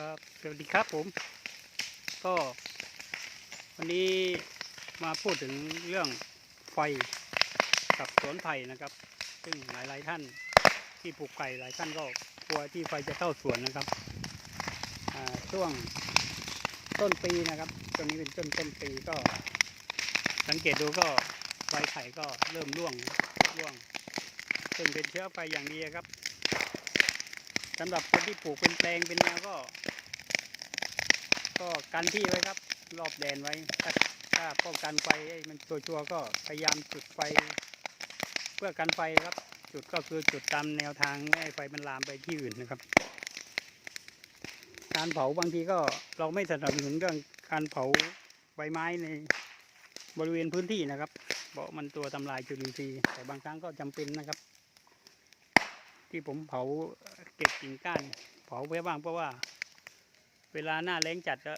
ครับสวัสดีครับผม ก็วันนี้มาพูดถึงเรื่องไฟกับสวนไผ่นะครับ ซึ่งหลายๆท่านที่ปลูกไก่หลายท่านก็กลัวที่ไฟจะเข้าสวนนะครับช่วงต้นปีนะครับตอนนี้เป็นต้นต้นปีก็ สังเกตดูก็ใบไผ่ก็เริ่มร่วงร่วงซึ่งเป็นเชื้อไฟอย่างดีครับ สำหรับคนที่ปลูกเป็นแปลงเป็นแนวก็ ก็กันที่ไว้ครับ รอบแดนไว้ถ้าป้องกันไฟให้มันชัวร์ๆก็พยายามจุดไฟ เพื่อกันไฟครับ จุดก็คือจุดตามแนวทางไม่ให้ไฟมันลามไปที่อื่นนะครับ การเผาบางทีก็เราไม่สนับสนุนเรื่องการเผาใบไม้ในบริเวณพื้นที่นะครับเพราะมันตัวทำลายจุลินทรีย์แต่บางครั้งก็จำเป็นนะครับ ที่ผมเผา เก็บกิ่งก้านเผาไว้บ้างเพราะว่า เวลาหน้าแล้งจัดก็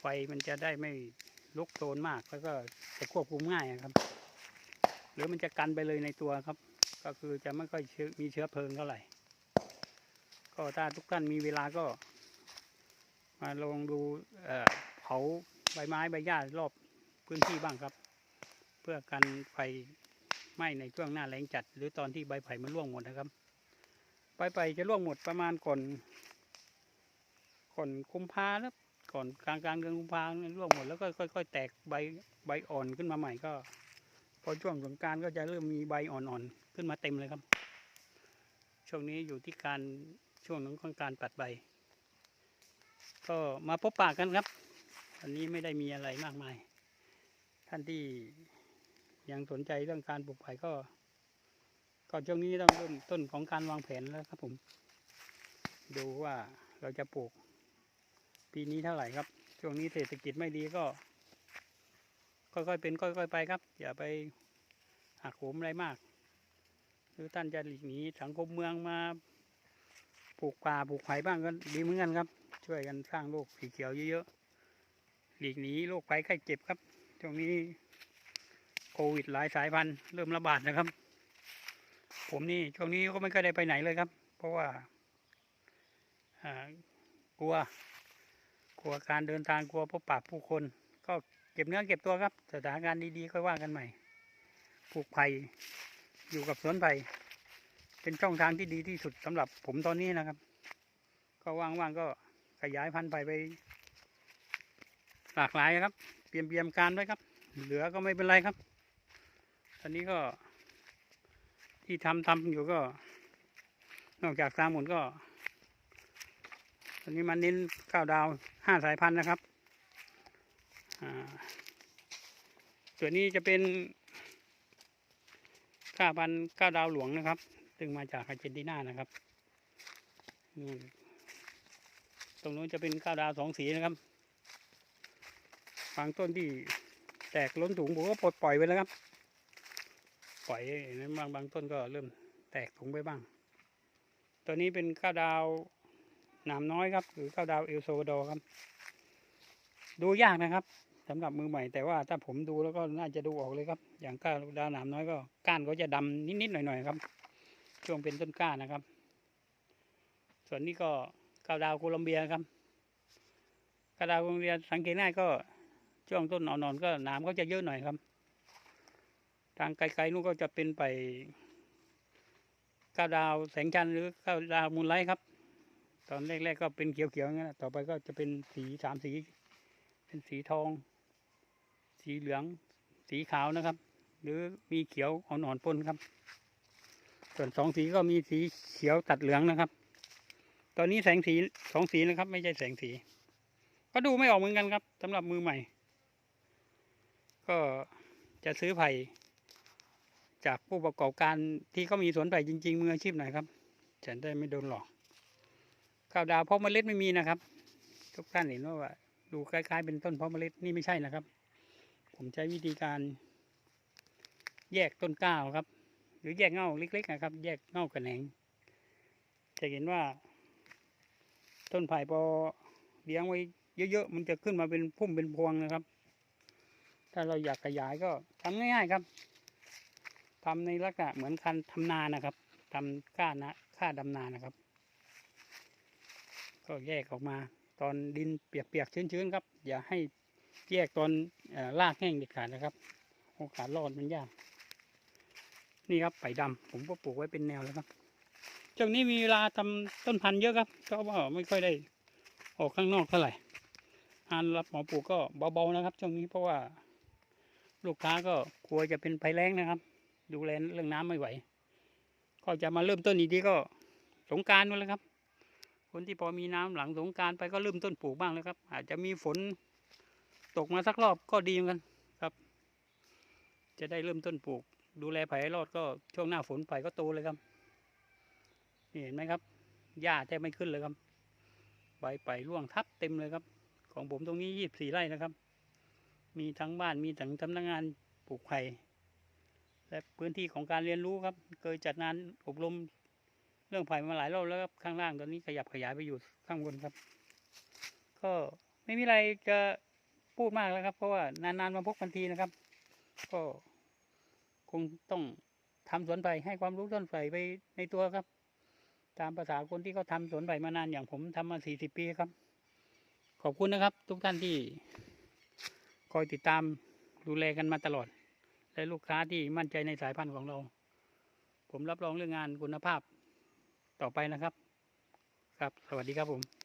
ไฟมันจะได้ไม่ลุกโชนมากแล้วก็จะควบคุมง่ายครับ หรือมันจะกันไปเลยในตัวครับ ก็คือจะไม่ค่อยมีเชื้อเพลิงเท่าไหร่ ก็ถ้าทุกท่านมีเวลาก็ มาลองดูเผาใบไม้ใบหญ้ารอบพื้นที่บ้างครับ เพื่อกันไฟไหม้ในช่วงหน้าแล้งจัด หรือตอนที่ใบไผ่มันร่วงหมดนะครับ ใบไผ่จะร่วงหมดประมาณก่อน ก่อนกุมภาแล้วก่อนกลางกลางเดือนกุมภาเนี่ยร่วงหมดแล้วก็ค่อยๆแตกใบใบอ่อนขึ้นมาใหม่ก็ พอช่วงสงการก็จะเริ่มมีใบอ่อนๆขึ้นมาเต็มเลยครับ ช่วงนี้อยู่ที่การช่วงของการตัดใบ ก็มาพบปะกันครับอันนี้ไม่ได้มีอะไรมากมาย ท่านที่ยังสนใจเรื่องการปลูกไผ่ก็ ก็ช่วงนี้ต้องเริ่มต้นของการวางแผนแล้วครับผม ดูว่าเราจะปลูก ปีนี้เท่าไหร่ครับ ช่วงนี้เศรษฐกิจไม่ดีก็ ค่อยๆเป็นค่อยๆไปครับ อย่าไปหักโหมอะไรมาก หรือท่านจะหลีกหนีสังคมเมืองมาปลูกป่าปลูกไผ่บ้างก็ดีเหมือนกันครับ ช่วยกันสร้างโลกสีเขียวเยอะๆหลีกหนีโรคภัยไข้เจ็บครับช่วงนี้โควิดหลายสายพันธุ์เริ่มระบาดนะครับ ผมนี่ช่วงนี้ก็ไม่ค่อยได้ไปไหนเลยครับ เพราะว่ากลัว กลัวการเดินทางกลัวพบปะผู้คน ก็เก็บเนื้อเก็บตัวครับ สถานการณ์ดีๆค่อยว่ากันใหม่ปลูกไผ่อยู่กับสวนไผ่เป็นช่องทางที่ดีที่สุดสำหรับผมตอนนี้นะครับ ก็ว่างๆก็ขยายพันธุ์ไผ่ไปหลากหลายครับเตรียมเตรียมการไว้ครับ เหลือก็ไม่เป็นไรครับ ตอนนี้ก็ ที่ทำทำอยู่ก็ นอกจากสามหมุนก็ ตอนนี้มันเน้นข้าวดาวห้าสายพันธุ์นะครับตัวนี้จะเป็นข้าพันธุ์ข้าวดาวหลวงนะครับ ซึ่งมาจากอาร์เจนตินานะครับตรงนู้นจะเป็นข้าวดาวสองสีนะครับบางต้นที่แตกล้นถุงผมก็ปลดปล่อยไปแล้วครับ ปล่อยนั้นบางบางต้นก็เริ่มแตกถุงไปบ้าง ตัวนี้เป็นข้าวดาวหนามน้อยครับ หรือข้าวดาวเอลโซวาดอร์ครับ ดูยากนะครับสำหรับมือใหม่ แต่ว่าถ้าผมดูแล้วก็น่าจะดูออกเลยครับ อย่างข้าวดาวหนามน้อยก็ก้านก็จะดำนิดๆหน่อยๆครับ ช่วงเป็นต้นก้านนะครับ ส่วนนี้ก็ข้าวดาวโคลัมเบียครับข้าวดาวโคลัมเบียสังเกตง่ายก็ช่วงต้นอ่อนๆก็หนามก็จะเยอะหน่อยครับ ทางไกลๆนู่นก็จะเป็นไปข้าวดาวแสงจันทร์หรือข้าวดาวมูลไลท์ครับ ตอนแรกๆก็เป็นเขียวๆอย่างนั้นต่อไปก็จะเป็นสีสามสี เป็นสีทอง สีเหลืองสีขาวนะครับ หรือมีเขียวอ่อนๆปนครับ ส่วนสองสีก็มีสีเขียวตัดเหลืองนะครับ ตอนนี้แสงสีสองสีนะครับ ไม่ใช่แสงสี ก็ดูไม่ออกเหมือนกันครับสำหรับมือใหม่ ก็จะซื้อไผ่ จากผู้ประกอบการที่เขามีสวนไผ่จริง ๆ มืออาชีพหน่อยครับจะได้ไม่โดนหลอกข้าวดาวเพาะเมล็ดไม่มีนะครับ ทุกท่านเห็นว่าวาดูคล้ายๆเป็นต้นเพาะเมล็ดนี่ไม่ใช่นะครับ ผมใช้วิธีการ แยกต้นก้าวครับ หรือแยกเง่าเล็ก ๆ นะครับ แยกเง่ากับแหนงจะเห็นว่า ต้นไผ่พอเลี้ยงไว้เยอะๆมันจะขึ้นมาเป็นพุ่มเป็นพวงนะครับ ถ้าเราอยากขยายก็ทำง่าย ๆ ครับ ทำในลักษณะเหมือนคันทำนานะครับทำก้านะค่าดำนานะครับ ก็แยกออกมา ตอนดินเปียกๆชื้นๆครับ อย่าให้แยกตอนเออรากแห้งเด็ดขาดนะครับโอกาสรอดมันยาก นี่ครับไผ่ดำผมก็ปลูกไว้เป็นแนวแล้วครับช่วงนี้มีเวลาทำต้นพันธุ์เยอะครับก็ว่าไม่ค่อยได้ออกข้างนอกเท่าไหร่งานรับหมอปลูกก็เบาๆนะครับช่วงนี้เพราะว่าลูกค้าก็กลัวจะเป็นภัยแล้งนะครับ ดูแลเรื่องน้ำไม่ไหว ก็จะมาเริ่มต้นอีกทีก็สงการนู่นแหละครับ คนที่พอมีน้ำหลังสงการไปก็เริ่มต้นปลูกบ้างแล้วครับ อาจจะมีฝนตกมาสักรอบก็ดีเหมือนกันครับ จะได้เริ่มต้นปลูก ดูแลไผ่รอดก็ช่วงหน้าฝนไผ่ก็โตเลยครับเห็นไหมครับหญ้าแทบไม่ขึ้นเลยครับใบไผ่ร่วงทับเต็มเลยครับ ของผมตรงนี้ยี่สิบสี่ไร่นะครับ มีทั้งบ้านมีทั้งสำนักงานปลูกไผ่ และพื้นที่ของการเรียนรู้ครับ เคยจัดงานอบรมเรื่องไผ่มาหลายรอบแล้วครับข้างล่างตอนนี้ขยับขยายไปอยู่ข้างบนครับ ก็ไม่มีอะไรจะพูดมากแล้วครับ เพราะว่านานๆมาพบกันทีนะครับ ก็คงต้องทำสวนไผ่ให้ความรู้ต้นไผ่ไปในตัวครับ ตามภาษาคนที่เขาทำสวนไผ่มานานอย่างผมทำมาสี่สิบปีครับ ขอบคุณนะครับ ทุกท่านที่คอยติดตามดูแลกันมาตลอด และลูกค้าที่มั่นใจในสายพันธุ์ของเรา ผมรับรองเรื่องงานคุณภาพต่อไปนะครับ ครับ สวัสดีครับผม